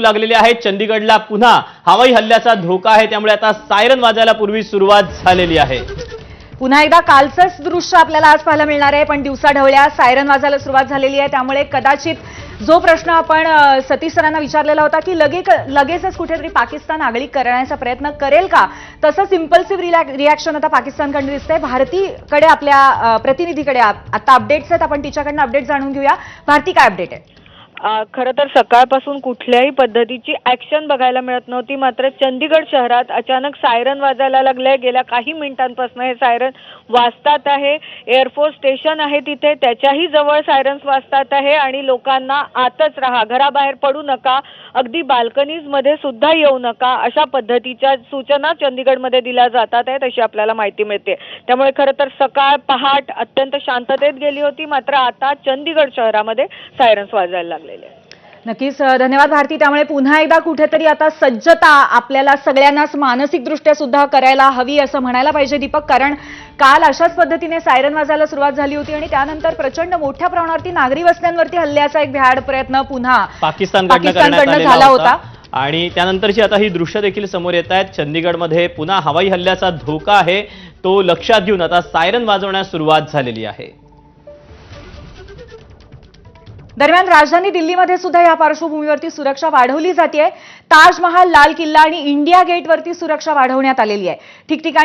लागलेली आहे. चंदीगडला पुन्हा हवाई हल्ल्याचा धोका आहे. त्यामुळे आता सायरन वाजायला पूर्वी सुरुवात झालेली आहे. पुन्हा एकदा कालचंच दृश्य आपल्याला आज पाहायला मिळणार आहे. पण दिवसा ढवळ्या सायरन वाजायला सुरुवात झालेली आहे. त्यामुळे कदाचित जो प्रश्न आपण सतीश सरांना विचारलेला होता की लगे लगेचच कुठेतरी पाकिस्तान आगळी करण्याचा प्रयत्न करेल का? तसंच इम्पल्सिव्ह रिॲक्शन आता पाकिस्तानकडून दिसतंय. भारतीकडे आपल्या प्रतिनिधीकडे आता अपडेट्स आहेत. आपण तिच्याकडनं अपडेट जाणून घेऊया. भारती काय अपडेट आहे? खरं तर सकाळपासून कुठल्याही पद्धतीची ऍक्शन बघायला मिळत नव्हती. मात्र चंदीगड शहरात अचानक सायरन वाजायला लागलंय. गेल्या काही मिनिटांपासून हे सायरन वाजतात आहे. एअरफोर्स स्टेशन आहे तिथे. त्याच्याही जवळ सायरन्स वाजतात आहे आणि लोकांना आतच राहा. घराबाहेर पडू नका. अगदी बाल्कनीजमध्ये सुद्धा येऊ नका. अशा पद्धतीच्या सूचना चंदीगडमध्ये दिल्या जातात आहेत अशी आपल्याला माहिती मिळते. त्यामुळे खरं तर सकाळ पहाट अत्यंत शांततेत गेली होती. मात्र आता चंदीगड शहरामध्ये सायरन्स वाजायला लागले. आहेत. नक्कीच धन्यवाद भारती. त्यामुळे पुन्हा एकदा कुठेतरी आता सज्जता आपल्याला सगळ्यांनाच मानसिकदृष्ट्या सुद्धा करायला हवी असं म्हणायला पाहिजे दीपक. कारण काल अशाच पद्धतीने सायरन वाजायला सुरुवात झाली होती आणि त्यानंतर प्रचंड मोठ्या प्रमाणावरती नागरी वस्त्यांवरती हल्ल्याचा एक भ्याड प्रयत्न पुन्हा पाकिस्तानकडनं आलेला झाला होता. होता. आणि त्यानंतरची आता ही दृश्य देखील समोर येत आहेत. चंदीगडमध्ये पुन्हा हवाई हल्ल्याचा धोका आहे. तो लक्षात घेऊन आता सायरन वाजवण्यास सुरुवात झालेली आहे. दरम्यान राजधानी दिल्लीमध्ये सुद्धा या पार्श्वभूमीवरती सुरक्षा वाढवली जाते ताजमहाल लाल किल्ला आणि इंडिया गेटवरती सुरक्षा वाढवण्यात आलेली आहे. ठिकठिकाणी